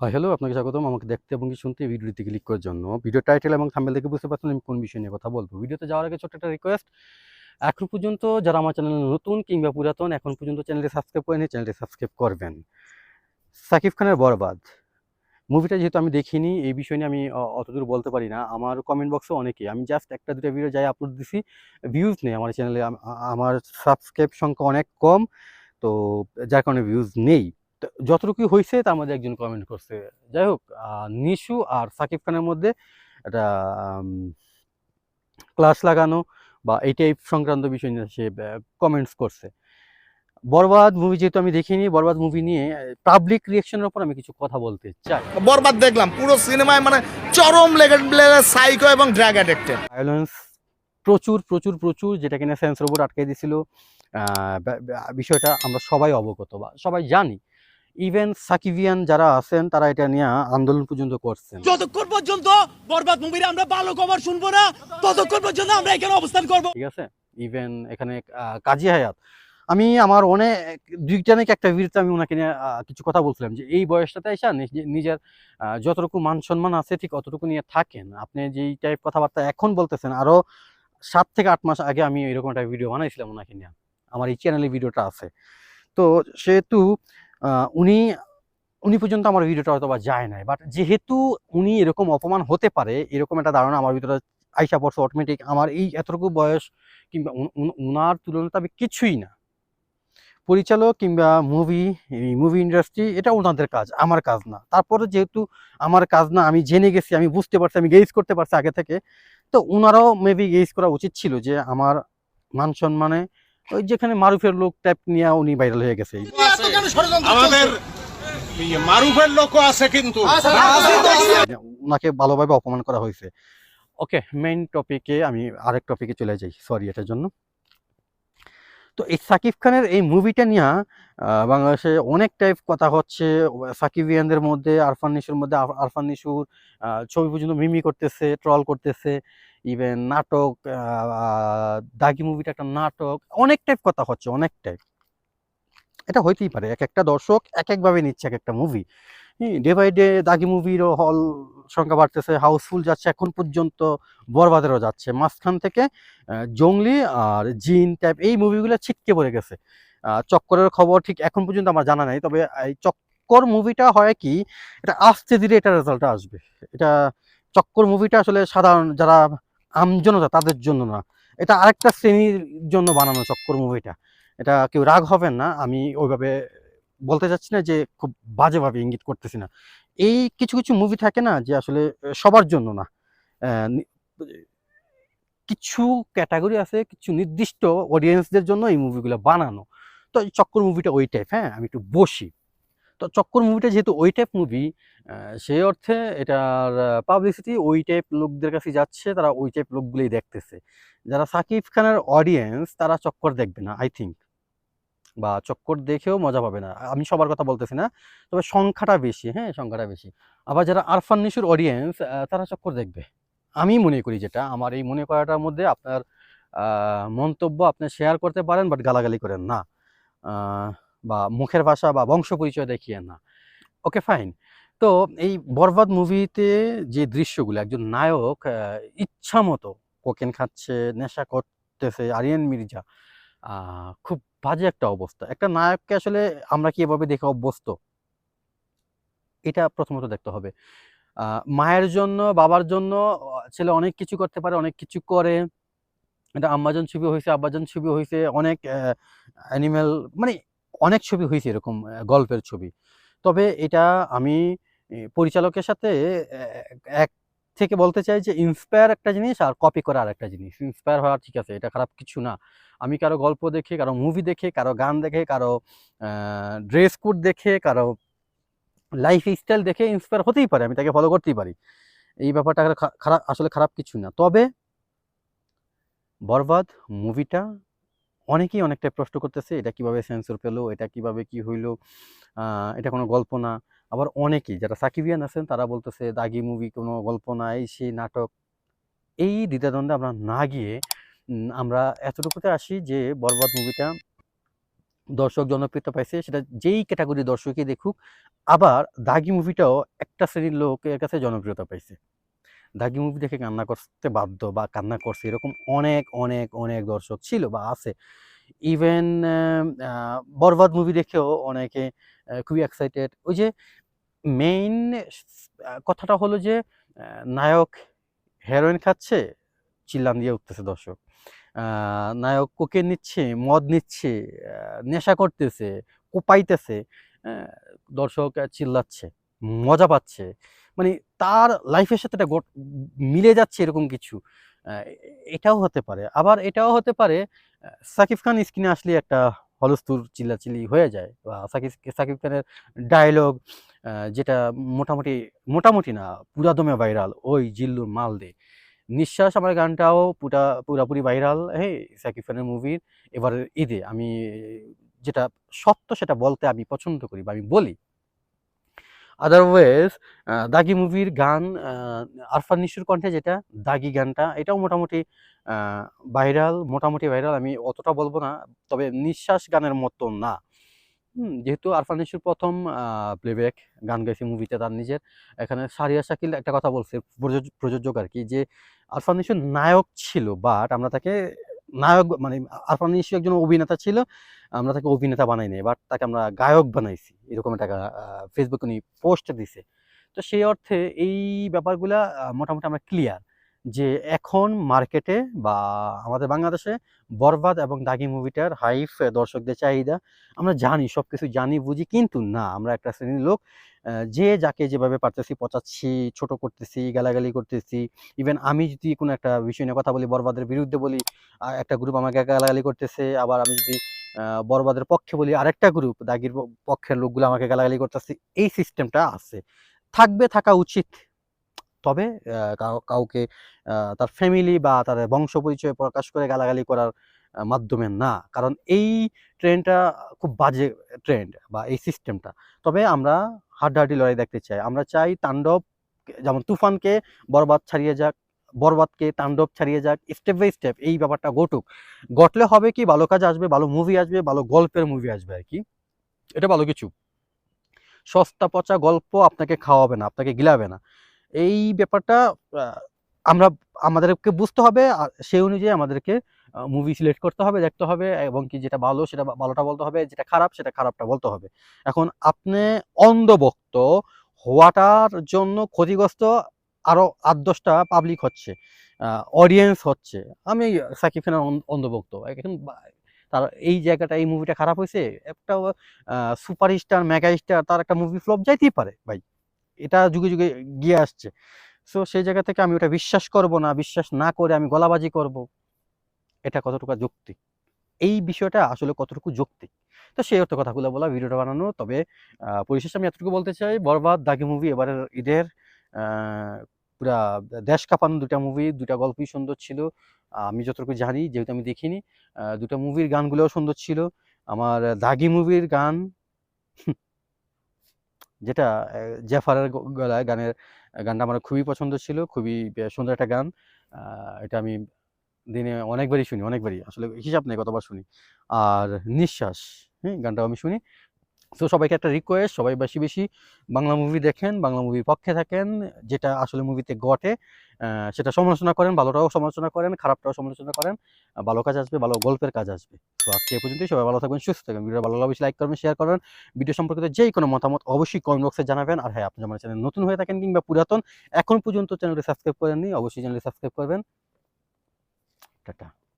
Hello আপনাকে স্বাগতম। আমাকে দেখতে এবং শুনতে ভিডিওটি ক্লিক করার জন্য। ভিডিও টাইটেল এবং থাম্বেল দেখে বুঝতে পারছেন আমি কোন বিষয় নিয়ে কথা বলব। ভিডিওতে যাওয়ার আগে ছোট্ট একটা রিকোয়েস্ট এখন পর্যন্ত যারা আমার চ্যানেলে নতুন কিংবা পুরাতন, এখন পর্যন্ত চ্যানেলটি সাবস্ক্রাইব করেনি চ্যানেলটি সাবস্ক্রাইব করবেন। সাকিব খানের বরবাদ। মুভিটা যেহেতু আমি দেখিনি, এই বিষয় নিয়ে আমি অতদূর বলতে পারি না। আমার কমেন্ট বক্সে অনেকেই। আমি জাস্ট একটা, দুটো ভিডিও যাই আপলোড দিছি ভিউজ নেই আমার চ্যানেলে আমার সাবস্ক্রাইব সংখ্যা অনেক কম, তো যার কারণে ভিউজ নেই। যতটুকু হয়েছে তার মধ্যে একজন কমেন্ট করছে। যাই হোক নিশু আর সাকিব খানের মধ্যে একটা ক্লাস লাগানো বা এই টাইপ সংক্রান্ত বিষয় নিয়ে সে কমেন্টস করছে। বরবাদ মুভি যেহেতু আমি দেখিনি বরবাদ মুভি নিয়ে পাবলিক রিয়াকশনের উপর আমি কিছু কথা বলতে চাই। বরবাদ দেখলাম পুরো সিনেমায় মানে চরম লেভেলের সাইকো এবং ড্রাগ অ্যাডিক্টেড ভায়োলেন্স প্রচুর প্রচুর প্রচুর যেটা কিনা সেন্সর বোর্ড আটকে দিয়েছিল। বিষয়টা আমরা সবাই অবগত বা সবাই জানি। ইভেন সাকিবিয়ান যারা আছেন তারা এটা নিয়ে আন্দোলন পর্যন্ত করছেন। যতক্ষণ পর্যন্ত বরবাদ মুভির আমরা ভালো খবর শুনব না ততক্ষণ পর্যন্ত আমরা এখানে অবস্থান করব। ঠিক আছে? ইভেন এখানে কাজী হায়াত। আমি আমার অনেক দুইটা নাকি একটা ভিডিওতে আমি ওনাকে নিয়ে কিছু কথা বলছিলাম যে এই বয়সটাতে এসে নিজ- নিজের যতটুকু মান সম্মান আছে ঠিক অতটুকু নিয়ে থাকেন। আপনি যেই টাইপ কথাবার্তা এখন বলতেছেন আরও সাত থেকে আট মাস আগে আমি এরকম একটা ভিডিও বানাইছিলাম ওনাকে নিয়ে। আমার এই চ্যানেলে ভিডিওটা আছে। তো সেহেতু উনি উনি পর্যন্ত আমার ভিডিওটা হয়তো বা যায় নাই। বাট যেহেতু উনি এরকম অপমান হতে পারে, এরকম একটা ধারণা আমার ভিতরে আইসা পড়ছে অটোমেটিক আমার এই এতটুকু বয়স কিংবা উন- উন- উনার তুলনাতে আমি কিছুই না। পরিচালক কিংবা মুভি মুভি ইন্ডাস্ট্রি এটা ওনাদের কাজ, আমার কাজ না। তারপরে যেহেতু আমার কাজ না, আমি জেনে গেছি, আমি বুঝতে পারছি, আমি গেজ করতে পারছি আগে থেকে, তো ওনারাও মেবি গেজ করা উচিত ছিল যে আমার মান সম্মানে ওই যেখানে মারুফের লোক টাইপ নিয়ে উনি ভাইরাল হয়ে গেছে। আমাদের ইয়ে মারুফের লোকও আছে কিন্তু। ওনাকে ভালোভাবে অপমান করা হয়েছে। ওকে মেইন টপিকে আমি আরেক টপিকে চলে যাই। সরি এটার জন্য। তো এই সাকিব খানের এই মুভিটা নিয়ে বাংলাদেশে অনেক টাইপ কথা হচ্ছে। সাকিবিয়ানদের মধ্যে, আরফান নিশুর মধ্যে আর- আরফান নিশুর ছবি পর্যন্ত মিমি করতেছে ট্রল করতেছে ইভেন নাটক দাগি মুভিটা একটা নাটক, অনেক টাইপ কথা হচ্ছে, অনেক টাইপ এটা হইতেই পারে, এক একটা দর্শক এক একভাবে নিচ্ছে এক একটা মুভি ডে বাই ডে দাগি মুভিরও হল সংখ্যা বাড়তেছে হাউসফুল যাচ্ছে, এখন পর্যন্ত বরবাদেরও যাচ্ছে। মাঝখান থেকে জংলি আর জিন টাইপ এই মুভিগুলো ছিটকে পড়ে গেছে। চক্করের খবর ঠিক এখন পর্যন্ত আমার জানা নাই, তবে এই চক্কর মুভিটা হয় কি, এটা আস্তে ধীরে এটা রেজাল্ট আসবে। এটা চক্কর মুভিটা আসলে সাধারণ যারা আমজনতা তাদের জন্য না। এটা আরেকটা শ্রেণির জন্য বানানো চক্কর মুভিটা এটা কেউ রাগ হবেন না, আমি ওইভাবে বলতে চাচ্ছি না যে খুব বাজেভাবে ইঙ্গিত করতেছি না। এই কিছু কিছু মুভি থাকে না যে আসলে সবার জন্য না। কিছু ক্যাটাগরি আছে, কিছু নির্দিষ্ট অডিয়েন্সদের জন্য এই মুভিগুলো বানানো। তো চক্কর মুভিটা ওই টাইপ হ্যাঁ? আমি একটু বসি। তো চক্কর মুভিটা যেহেতু ওই টাইপ মুভি সেই অর্থে এটার পাবলিসিটি ওই টাইপ লোকদের কাছে যাচ্ছে, তারা ওই টাইপ লোকগুলোই দেখতেছে। যারা সাকিব খানের অডিয়েন্স তারা চক্কর দেখবে না আই থিঙ্ক বা চক্কর দেখেও মজা পাবে না। আমি সবার কথা বলতেছি না, তবে সংখ্যাটা বেশি হ্যাঁ সংখ্যাটা বেশি। আবার যারা আরফান নিশুর অডিয়েন্স তারা চক্কর দেখবে। আমি মনে করি যেটা, আমার এই মনে করাটার মধ্যে আপনার মন্তব্য আপনি শেয়ার করতে পারেন বাট গালাগালি করেন না। বা মুখের ভাষা বা বংশ পরিচয় দেখিয়ে না। ওকে ফাইন তো এই বরবাদ মুভিতে যে দৃশ্যগুলো, একজন নায়ক ইচ্ছা মতো কোকেন খাচ্ছে, নেশা করতেছে, আরিয়ান মির্জা খুব বাজে একটা অবস্থা। একটা নায়ককে আসলে আমরা কি এভাবে দেখে অভ্যস্ত? এটা প্রথমত দেখতে হবে। মায়ের জন্য, বাবার জন্য, ছেলে অনেক কিছু করতে পারে, অনেক কিছু করে। এটা আম্মাজান ছবি হয়েছে আব্বাজান ছবি হয়েছে অনেক অ্যানিমেল মানে অনেক ছবি হয়েছে এরকম গল্পের ছবি। তবে এটা আমি পরিচালকের সাথে এক থেকে বলতে চাই যে ইন্সপায়ার একটা জিনিস আর কপি করা আর একটা জিনিস। ইন্সপায়ার হওয়া ঠিক আছে, এটা খারাপ কিছু না। আমি কারও গল্প দেখে, কারও মুভি দেখে, কারও গান দেখে, কারও ড্রেস কোড দেখে, কারও লাইফ স্টাইল দেখে ইন্সপায়ার হতেই পারে, আমি তাকে ফলো করতেই পারি। এই ব্যাপারটা খারাপ আসলে খারাপ কিছু না। তবে বরবাদ মুভিটা অনেকেই অনেকটা প্রশ্ন করতেছে, এটা কীভাবে সেন্সর পেল, এটা কীভাবে কি হইল এটা কোনো গল্প না। আবার অনেকেই, যারা সাকিবিয়ান আছেন, তারা বলতেছে, দাগি মুভি কোনো গল্প নাই, সেই নাটক। এই দ্বিধাদ্বন্দ্বে আমরা না গিয়ে আমরা এতটুকুতে আসি যে, বরবাদ মুভিটা দর্শক জনপ্রিয়তা পাইছে, সেটা যেই ক্যাটাগরি দর্শকই দেখুক, আবার দাগি মুভিটাও একটা শ্রেণির লোকের কাছে জনপ্রিয়তা পাইছে। দাগি মুভি দেখে কান্না করতে বাধ্য বা কান্না করছে, এরকম অনেক অনেক অনেক দর্শক ছিল বা আছে। ইভেন বরবাদ মুভি দেখেও অনেকে খুবই এক্সাইটেড ওই যে মেইন কথাটা হলো যে নায়ক হেরোইন খাচ্ছে, চিল্লান দিয়ে উঠতেছে দর্শক। নায়ক কোকেন নিচ্ছে, মদ নিচ্ছে নেশা করতেছে, কোপাইতেছে দর্শক চিল্লাচ্ছে, মজা পাচ্ছে। মানে তার লাইফের সাথে এটা মিলে যাচ্ছে এরকম কিছু। এটাও হতে পারে। আবার এটাও হতে পারে সাকিব খান স্ক্রিনে আসলে একটা হলস্তুর চিল্লাচিল্লি হয়ে যায় বা সাকিব সাকিব খানের ডায়লগ যেটা মোটামুটি মোটামুটি না পুরাদমে ভাইরাল ওই জিল্লুর মাল দে নিঃশ্বাস আমার গানটাও পুরা, পুরাপুরি ভাইরাল হ্যাঁ সাকিব খানের মুভির এবার ঈদে। আমি যেটা সত্য সেটা বলতে আমি পছন্দ করি বা আমি বলি। আদারওয়াইজ দাগি মুভির গান আরফান নিশুর কণ্ঠে যেটা দাগি গানটা, এটাও মোটামুটি ভাইরাল মোটামুটি ভাইরাল আমি অতটা বলব না, তবে নিঃশ্বাস গানের মতো না। যেহেতু আরফান নিশুর প্রথম প্লেব্যাক গান গাইছে মুভিতে তার নিজের, এখানে সারিয়া শাকিল একটা কথা বলছে, প্রযোজ- প্রযোজক আর কি, যে আরফান নিশু নায়ক ছিল বাট আমরা তাকে নায়ক মানে আরফান নিশু একজন অভিনেতা ছিল, আমরা তাকে অভিনেতা বানাই নাই বাট তাকে আমরা গায়ক বানাইছি, এরকম একটা ফেসবুকে উনি পোস্ট দিছে। তো সেই অর্থে এই ব্যাপারগুলা মোটামুটি আমরা ক্লিয়ার যে এখন মার্কেটে বা আমাদের বাংলাদেশে বরবাদ এবং দাগি মুভিটার হাইফ দর্শকদের চাহিদা, আমরা জানি সব কিছু জানি, বুঝি, কিন্তু না, আমরা একটা শ্রেণির লোক যে যাকে যেভাবে পারতেছি পচাচ্ছি, ছোট করতেছি, গালাগালি করতেছি। ইভেন আমি যদি কোনো একটা বিষয় নিয়ে কথা বলি বরবাদের বিরুদ্ধে বলি একটা গ্রুপ আমাকে গালাগালি করতেছে, আবার আমি যদি বরবাদের পক্ষে বলি, আরেকটা গ্রুপ দাগির পক্ষের লোকগুলো আমাকে গালাগালি করতেছে, এই সিস্টেমটা আছে। থাকবে, থাকা উচিত। তবে কাউকে তার ফ্যামিলি বা তার বংশ পরিচয় প্রকাশ করে গালাগালি করার মাধ্যমে না। কারণ এই ট্রেন্ডটা খুব বাজে ট্রেন্ড বা এই সিস্টেমটা। তবে আমরা হাড্ডাহাড্ডি লড়াই দেখতে চাই। আমরা চাই তাণ্ডব যেমন তুফানকে বরবাদ ছাড়িয়ে যাক, বরবাদকে তাণ্ডব ছাড়িয়ে যাক স্টেপ বাই স্টেপ এই ব্যাপারটা ঘটুক। ঘটলে হবে কি, ভালো কাজ আসবে, ভালো মুভি আসবে, ভালো গল্পের মুভি আসবে আর কি। এটা ভালো কিছু। সস্তা পচা গল্প আপনাকে খাওয়াবে না, আপনাকে গিলাবে না। এই ব্যাপারটা আমরা, আমাদেরকে বুঝতে হবে, আর সেই অনুযায়ী আমাদেরকে মুভি সিলেক্ট করতে হবে, দেখতে হবে, এবং কি যেটা ভালো সেটা ভালোটা বলতে হবে, যেটা খারাপ সেটা খারাপটা বলতে হবে। এখন আপনি অন্ধভক্ত হওয়াটার জন্য ক্ষতিগ্রস্ত আরও আট দশটা পাবলিক হচ্ছে অডিয়েন্স হচ্ছে। আমি সাকিব খানের অন্ধ- অন্ধভক্ত। এখন তার এই জায়গাটা, এই মুভিটা খারাপ হয়েছে, একটা সুপারস্টার মেগা স্টার তার একটা মুভি ফ্লপ যাইতেই পারে ভাই। এটা যুগে যুগে গিয়ে আসছে। সো সেই জায়গা থেকে আমি ওটা বিশ্বাস করব না, বিশ্বাস না করে আমি গলাবাজি করব। এটা কতটুকু যৌক্তিক? এই বিষয়টা আসলে কতটুকু যৌক্তিক? তো সেই অর্থ কথাগুলো বলা, ভিডিওটা বানানো। তবে পরিশেষে আমি এতটুকু বলতে চাই, বরবাদ, দাগি মুভি, এবারের ঈদের পুরা দেশ কাঁপানো দুটা মুভি, দুটা গল্পই সুন্দর ছিল। আমি যতটুকু জানি, যেহেতু আমি দেখিনি দুটা মুভির গানগুলোও সুন্দর ছিল। আমার দাগি মুভির গান, যেটা জাফারের গলায় গানের, গানটা আমার খুবই পছন্দ ছিল, খুবই সুন্দর একটা গান। এটা আমি দিনে অনেকবারই শুনি, অনেকবারই। আসলে হিসাব নেই, কতবার শুনি। আর নিঃশ্বাস হ্যাঁ গানটাও আমি শুনি। তো সবাইকে একটা রিকোয়েস্ট সবাই বেশি বেশি বাংলা মুভি দেখেন, বাংলা মুভির পক্ষে থাকেন, যেটা আসলে মুভিতে ঘটে সেটা সমালোচনা করেন, ভালোটাও সমালোচনা করেন, খারাপটাও সমালোচনা করেন ভালো কাজ আসবে, ভালো গল্পের কাজ আসবে। তো আজকে এ পর্যন্তই, সবাই ভালো থাকবেন, সুস্থ থাকবেন। ভিডিও ভালো লাগলে লাইক করবেন শেয়ার করবেন। ভিডিও সম্পর্কিত যেই কোনো মতামত অবশ্যই কমেন্ট বক্সে জানাবেন। আর হ্যাঁ আপনি আমার চ্যানেল নতুন হয়ে থাকেন কিংবা পুরাতন, এখন পর্যন্ত চ্যানেলটি সাবস্ক্রাইব করেননি, অবশ্যই চ্যানেলটি সাবস্ক্রাইব করবেন। kata